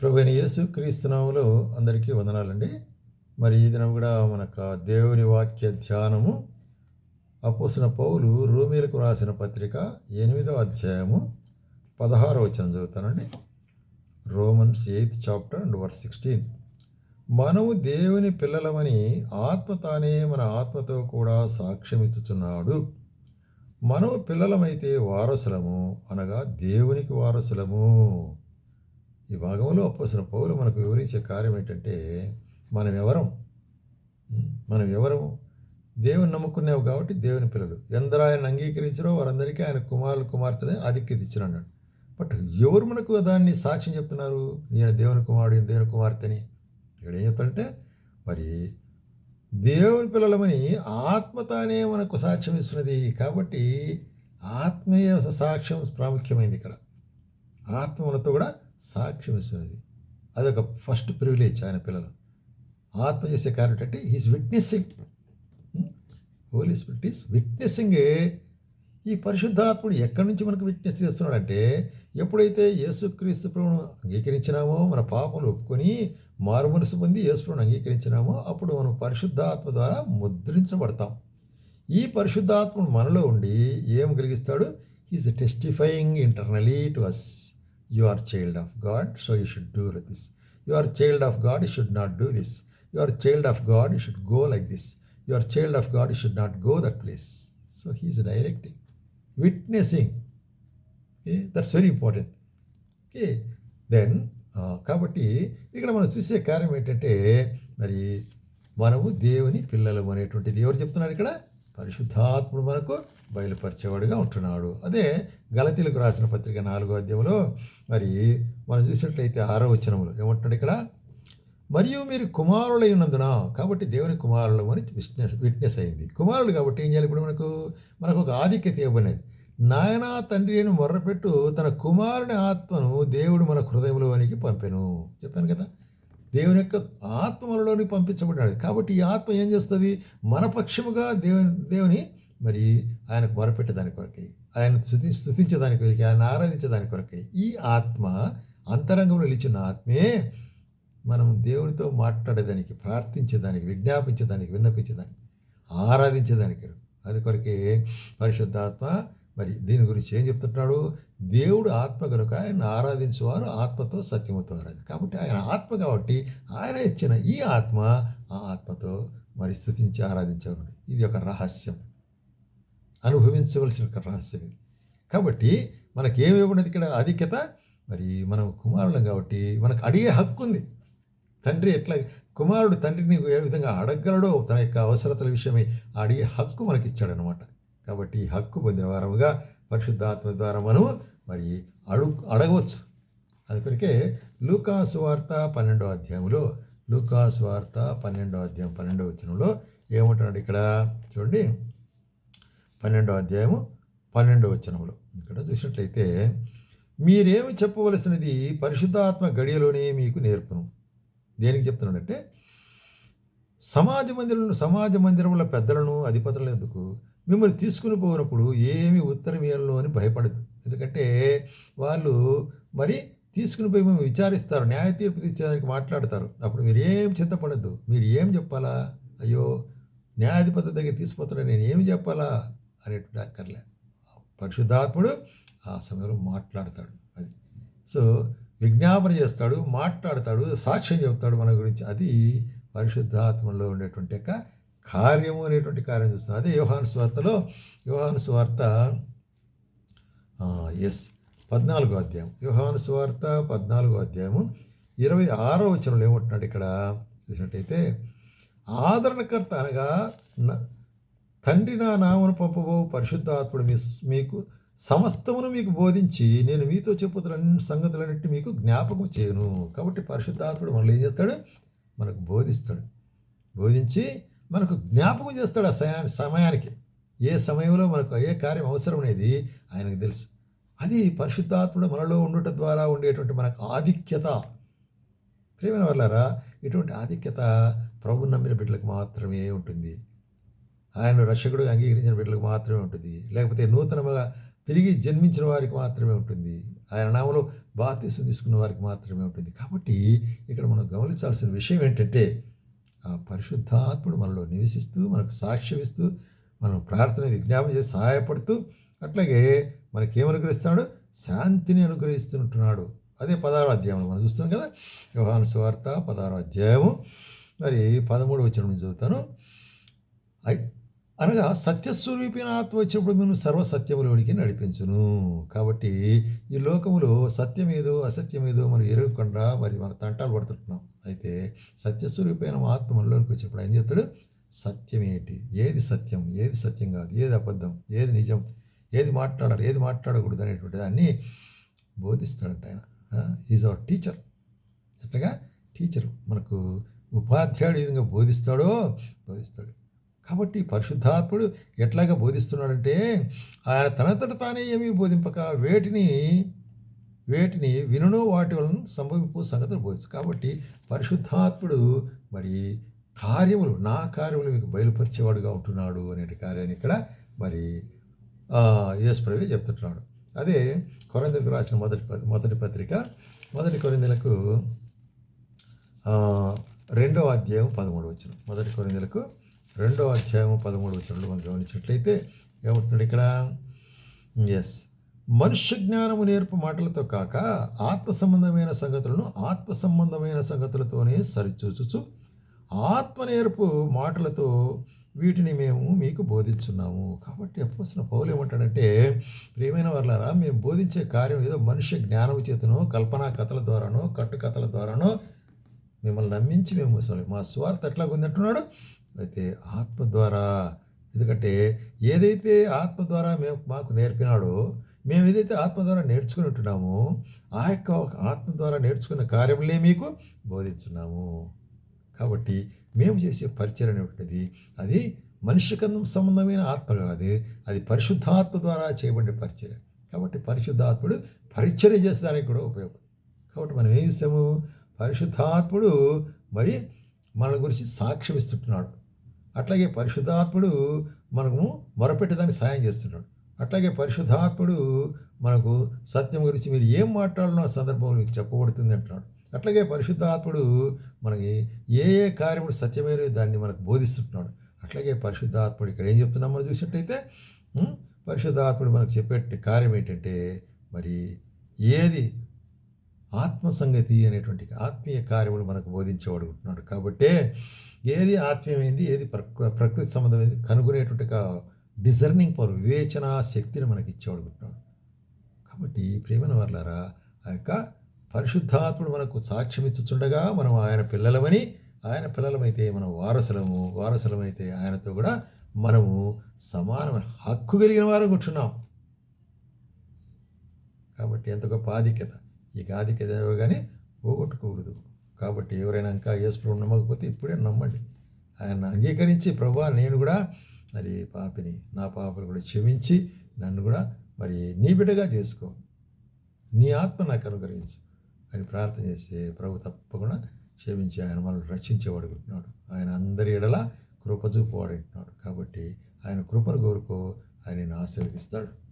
ప్రభుని యేసు క్రీస్తునాములో అందరికీ వందనాలండి. మరి ఈ దినం కూడా మనకు దేవుని వాక్య ధ్యానము అపోసిన పౌలు రోమిలకు రాసిన పత్రిక ఎనిమిదో అధ్యాయము పదహారో వచనం చదువుతానండి. Romans eighth chapter and verse sixteen. మనము దేవుని పిల్లలమని ఆత్మ తానే మన ఆత్మతో కూడా సాక్ష్యమిచ్చుచున్నాడు. మనము పిల్లలమైతే వారసులము అనగా దేవునికి వారసులము. ఈ భాగంలో అప్పసిన పౌలు మనకు వివరించే కార్యం ఏంటంటే మనం ఎవరం? మనం ఎవరము దేవుని నమ్ముకునేవు కాబట్టి దేవుని పిల్లలు. ఎందరు ఆయన అంగీకరించారో వారందరికీ ఆయన కుమారులు కుమార్తెనే ఆధిక్యత ఇచ్చిన అన్నాడు. బట్ ఎవరు మనకు దాన్ని సాక్ష్యం చెప్తున్నారు? నేను దేవుని కుమారుడు దేవుని కుమార్తెని. ఇక్కడ ఏం చెప్తాడంటే మరి దేవుని పిల్లలమని ఆత్మ తానే మనకు సాక్ష్యం ఇస్తున్నది. కాబట్టి ఆత్మీయ సాక్ష్యం ప్రాముఖ్యమైంది ఇక్కడ. ఆత్మ మనతో కూడా సాక్ష్యం ఇస్తున్నది. అదొక ఫస్ట్ ప్రివిలేజ్ ఆయన పిల్లలు. ఆత్మ చేసే కారణం ఏంటంటే he's witnessing Holy Spirit is witnessing ఈ పరిశుద్ధాత్ముడు ఎక్కడి నుంచి మనకు విట్నెస్ చేస్తున్నాడంటే ఎప్పుడైతే యేసుక్రీస్తు ప్రభును అంగీకరించినామో మన పాపములు ఒప్పుకొని మారు మనసు పొంది యేసుప్రభును అంగీకరించినామో అప్పుడు మనం పరిశుద్ధాత్మ ద్వారా ముద్రించబడతాం. ఈ పరిశుద్ధాత్ముడు మనలో ఉండి ఏం కలిగిస్తాడు? Is testifying internally to us you are child of God so you should do this you are child of God you should not do this you are child of God you should go like this you are child of God you should not go that place so he is directing witnessing okay that's very important okay then కాబట్టి ఇక్కడ మనం చూసే కార్యం ఏంటంటే మరి మనము దేవుని పిల్లలు అనేటువంటిది ఎవరు చెప్తున్నారు ఇక్కడ. పరిశుద్ధాత్ముడు మనకు బయలుపరిచేవాడుగా ఉంటున్నాడు. అదే గలతీలకు రాసిన పత్రిక నాలుగో అధ్యాయంలో మరి మనం చూసినట్లయితే ఆరో వచనములు ఏమంటున్నాడు ఇక్కడ? మరియు మీరు కుమారులై ఉన్నందున కాబట్టి దేవుని కుమారులు అని విట్నెస్ విట్నెస్ అయింది. కుమారుడు కాబట్టి ఏం చేయాలి ఇప్పుడు మనకు? మనకు ఒక ఆధిక్యత ఇవ్వబడినది. నాయన తండ్రి అని మొర్రపెట్టు తన కుమారుని ఆత్మను దేవుడు మన హృదయంలోనికి పంపెను చెప్పాను కదా? దేవుని యొక్క ఆత్మ పంపించబడ్డాడు. కాబట్టి ఈ ఆత్మ ఏం చేస్తుంది? మన పక్షముగా దేవుని దేవుని మరి ఆయనకు మొరపెట్టేదాని కొరకై ఆయన స్థుతి స్థుతించేదాని కొరకై ఆయన ఆరాధించేదాని కొరకై ఈ ఆత్మ అంతరంగంలో నిలిచిన ఆత్మే మనం దేవునితో మాట్లాడేదానికి ప్రార్థించేదానికి విజ్ఞాపించేదానికి విన్నపించేదానికి ఆరాధించేదానికి. అది కొరకే పరిశుద్ధాత్మ మరి దీని గురించి ఏం చెప్తున్నాడు దేవుడు ఆత్మ కనుక ఆయన ఆరాధించేవారు ఆత్మతో సత్యముతో ఆరాధి. కాబట్టి ఆయన ఆత్మ కాబట్టి ఆయన ఇచ్చిన ఈ ఆత్మ ఆ ఆత్మతో మరి స్థుతించి ఆరాధించేవాడు ఇది ఒక రహస్యం. అనుభవించవలసిన ఒక రహస్యం కాబట్టి మనకి ఏమి ఇవ్వబడినది ఇక్కడ? ఆధిక్యత? మరి మనం కుమారులం కాబట్టి మనకు అడిగే హక్కు ఉంది. తండ్రి ఎట్లా కుమారుడు తండ్రిని ఏ విధంగా అడగలడో తన యొక్క అవసరతల విషయమై అడిగే హక్కు మనకి ఇచ్చాడనమాట కాబట్టి ఈ హక్కు పొందిన వారముగా పరిశుద్ధాత్మ ద్వారా మనము మరి అడుగు అడగవచ్చు. అందుకొరికే లూకాసు వార్త పన్నెండో అధ్యాయంలో లూకాసు వార్త పన్నెండో అధ్యాయం పన్నెండో వచనంలో ఏమంటున్నాడు ఇక్కడ? చూడండి. పన్నెండో అధ్యాయము పన్నెండో వచనంలో. ఇక్కడ చూసినట్లయితే మీరేమి చెప్పవలసినది పరిశుద్ధాత్మ గడియలోనే మీకు నేర్పును. దేనికి చెప్తున్నాడంటే సమాజ మందిరంలో సమాజ మందిరంలో పెద్దలను అధిపతులను ఎందుకు? మిమ్మల్ని తీసుకుని పోయినప్పుడు ఏమి ఉత్తరం ఇవ్వాలో అని భయపడదు. ఎందుకంటే వాళ్ళు మరి తీసుకుని పోయి మేము విచారిస్తారు న్యాయ తీర్పు తీర్చేదానికి మాట్లాడతారు. అప్పుడు మీరు ఏం చింతపడద్దు. మీరు ఏం చెప్పాలా? అయ్యో న్యాయాధిపతి దగ్గర తీసుకుపోతున్నా నేను ఏమి చెప్పాలా? అనేటువంటి అక్కర్లే పరిశుద్ధాత్ముడు ఆ సమయంలో మాట్లాడతాడు. అది. సో విజ్ఞాపన చేస్తాడు మాట్లాడతాడు సాక్ష్యం చెబుతాడు మన గురించి. అది పరిశుద్ధాత్మలో ఉండేటువంటి యొక్క కార్యము అనేటువంటి కార్యం చూస్తున్నాం. అదే యోహాను స్వార్తలో యోహాను స్వార్త ఎస్ పద్నాలుగో అధ్యాయం. యోహాను సువార్త పద్నాలుగో అధ్యాయము ఇరవై ఆరో వచనంలో ఏమంటున్నాడు ఇక్కడ? చూసినట్టయితే ఆదరణకర్త అనగా తండ్రి నా నామను పంపబో పరిశుద్ధాత్ముడు మీ మీకు సమస్తమును మీకు బోధించి నేను మీతో చెప్పుతున్న సంగతులన్నింటి మీకు జ్ఞాపకం చేయను. కాబట్టి పరిశుద్ధాత్ముడు మనల్ని ఏం చేస్తాడు? మనకు బోధిస్తాడు. బోధించి మనకు జ్ఞాపకం చేస్తాడు ఆ సమయా సమయానికి. ఏ సమయంలో మనకు ఏ కార్యం అవసరం అనేది ఆయనకు తెలుసు. అది పరిశుద్ధాత్ముడు మనలో ఉండటం ద్వారా ఉండేటువంటి మనకు ఆధిక్యత. ప్రేమైన వాళ్ళారా ఇటువంటి ఆధిక్యత ప్రభు నమ్మిన బిడ్డలకు మాత్రమే ఉంటుంది. ఆయన రక్షకుడు అంగీకరించిన బిడ్డలకు మాత్రమే ఉంటుంది. లేకపోతే నూతనముగా తిరిగి జన్మించిన వారికి మాత్రమే ఉంటుంది. ఆయన నామలో బాప్తీసం తీసుకున్న వారికి మాత్రమే ఉంటుంది. కాబట్టి ఇక్కడ మనం గమనించాల్సిన విషయం ఏంటంటే ఆ పరిశుద్ధాత్ముడు మనలో నివసిస్తూ మనకు సాక్ష్యమిస్తూ మనం ప్రార్థన విజ్ఞాపన చేసి సహాయపడుతూ అట్లాగే మనకేమనుగ్రహిస్తున్నాడు? శాంతిని అనుగ్రహిస్తుంటున్నాడు అదే పదహారో అధ్యాయం మనం చూస్తాం కదా? వ్యవహాన సువార్త పదహారో అధ్యాయము. మరి పదమూడు వచ్చిన నుంచి చదువుతాను. అనగా సత్యస్వరూపిన ఆత్మ వచ్చినప్పుడు మేము సర్వసత్యములోనికి నడిపించును. కాబట్టి ఈ లోకములో సత్యమేదో అసత్యమేదో మనం ఎరగకుండా మరి మన తంటాలు పడుతుంటున్నాం. అయితే సత్యస్వరూపైన ఆత్మ మనలోనికి వచ్చినప్పుడు ఆయన చెప్తాడు సత్యం ఏంటి ఏది సత్యం? ఏది సత్యం కాదు? ఏది అబద్ధం? ఏది నిజం? ఏది మాట్లాడాలి? ఏది మాట్లాడకూడదు అనేటువంటి దాన్ని బోధిస్తాడంట ఆయన. ఈజ్ అవర్ టీచర్ ఎట్లాగా? టీచర్ మనకు ఉపాధ్యాయుడు ఏ విధంగా బోధిస్తాడో బోధిస్తాడు. కాబట్టి పరిశుద్ధాత్ముడు ఎట్లాగా బోధిస్తున్నాడంటే ఆయన తనంతట తానే ఏమీ బోధింపక వేటిని వేటిని వినునో వాటి వలన సంభవింపు సంగతులు బోధిస్తు కాబట్టి పరిశుద్ధాత్ముడు మరి కార్యములు నా కార్యములు మీకు బయలుపరిచేవాడుగా ఉంటున్నాడు అనే కార్యాన్ని ఇక్కడ మరి యేసుప్రవే చెప్తుంటున్నాడు. అదే కొరందలకు రాసిన మొదటి మొదటి పత్రిక మొదటి కొరిందలకు రెండో అధ్యాయం పదమూడు వచ్చిన మొదటి కొరిందలకు రెండో అధ్యాయం పదమూడు వచ్చినట్లు మనం గమనించినట్లయితే ఏమంటున్నాడు ఇక్కడ? ఎస్ మనుష్య జ్ఞానము నేర్పు మాటలతో కాక ఆత్మ సంబంధమైన సంగతులను ఆత్మ సంబంధమైన సంగతులతోనే సరిచూచుచు ఆత్మ నేర్పు మాటలతో వీటిని మేము మీకు బోధించున్నాము. కాబట్టి అప్పసిన పౌలు ఏమంటాడంటే ప్రియమైన వాళ్ళారా మేము బోధించే కార్యం ఏదో మనుష్య జ్ఞానం చేతనో కల్పనా కథల ద్వారానో కట్టుకథల ద్వారానో మిమ్మల్ని నమ్మించి మేము ముసలి మా స్వార్థ ఎట్లా ఉందంటున్నాడు అయితే ఆత్మ ద్వారా. ఎందుకంటే ఏదైతే ఆత్మ ద్వారా మేము మాకు నేర్పినాడో మేము ఏదైతే ఆత్మ ద్వారా నేర్చుకుని ఉంటున్నామో ఆ యొక్క ఆత్మ ద్వారా నేర్చుకున్న కార్యములే మీకు బోధించున్నాము. కాబట్టి మేము చేసే పరిచయం అనేటువంటిది అది మనిషికి సంబంధమైన ఆత్మ కాదు అది పరిశుద్ధాత్మ ద్వారా చేయబడిన పరిచయం. కాబట్టి పరిశుద్ధాత్ముడు పరిచర్య చేసేదానికి కూడా ఉపయోగం. కాబట్టి మనం ఏం చేసాము? పరిశుద్ధాత్ముడు మరి మన గురించి సాక్ష్యం ఇస్తుంటున్నాడు. అట్లాగే పరిశుద్ధాత్ముడు మనము మొరపెట్టేదానికి సాయం చేస్తున్నాడు అట్లాగే పరిశుద్ధాత్ముడు మనకు సత్యం గురించి మీరు ఏం మాట్లాడాలో ఆ సందర్భంలో మీకు చెప్పబడుతుంది అంటున్నాడు. అట్లాగే పరిశుద్ధాత్ముడు మనకి ఏ ఏ కార్యముడు సత్యమైన దాన్ని మనకు బోధిస్తుంటున్నాడు. అట్లాగే పరిశుద్ధాత్ముడు ఇక్కడ ఏం చెప్తున్నాం మనం చూసినట్టయితే పరిశుద్ధాత్ముడు మనకు చెప్పే కార్యం ఏంటంటే మరి ఏది? ఆత్మ సంగతి అనేటువంటి ఆత్మీయ కార్యములు మనకు బోధించేవాడు ఉంటున్నాడు. కాబట్టి ఏది ఆత్మీయమైంది ఏది ప్రకృ ప్రకృతి సంబంధమైంది కనుగొనేటువంటి డిజర్నింగ్ పవర్ వివేచన శక్తిని మనకి ఇచ్చేవాడు ఉంటున్నాడు. కాబట్టి ప్రేమన వర్లారా ఆ యొక్క పరిశుద్ధాత్ముడు మనకు సాక్ష్యమిచ్చుచుండగా మనం ఆయన పిల్లలమని ఆయన పిల్లలమైతే మనం వారసులము వారసులమైతే ఆయనతో కూడా మనము సమానమైన హక్కు కలిగిన వారు కూర్చున్నాం. కాబట్టి ఎంత గొప్ప ఆధిక్యత. ఈ ఆధిక్యత కానీ పోగొట్టుకోకూడదు. కాబట్టి ఎవరైనా ఇంకా యేసు నమ్మకపోతే ఇప్పుడే నమ్మండి. ఆయన అంగీకరించి ప్రభా నేను కూడా మరి పాపిని నా పాపలు కూడా క్షమించి నన్ను కూడా మరి నీ బిడ్డగా చేసుకో. నీ ఆత్మ నాకు అనుగ్రహించు. అని ప్రార్థన చేస్తే ప్రభు తప్పకుండా క్షమించి ఆయన మనల్ని రక్షించేవాడు అంటున్నాడు. ఆయన అందరి ఎడల కృప చూపువాడు అంటున్నాడు. కాబట్టి ఆయన కృపను కోరుకో ఆయన ఆశీర్వదిస్తాడు.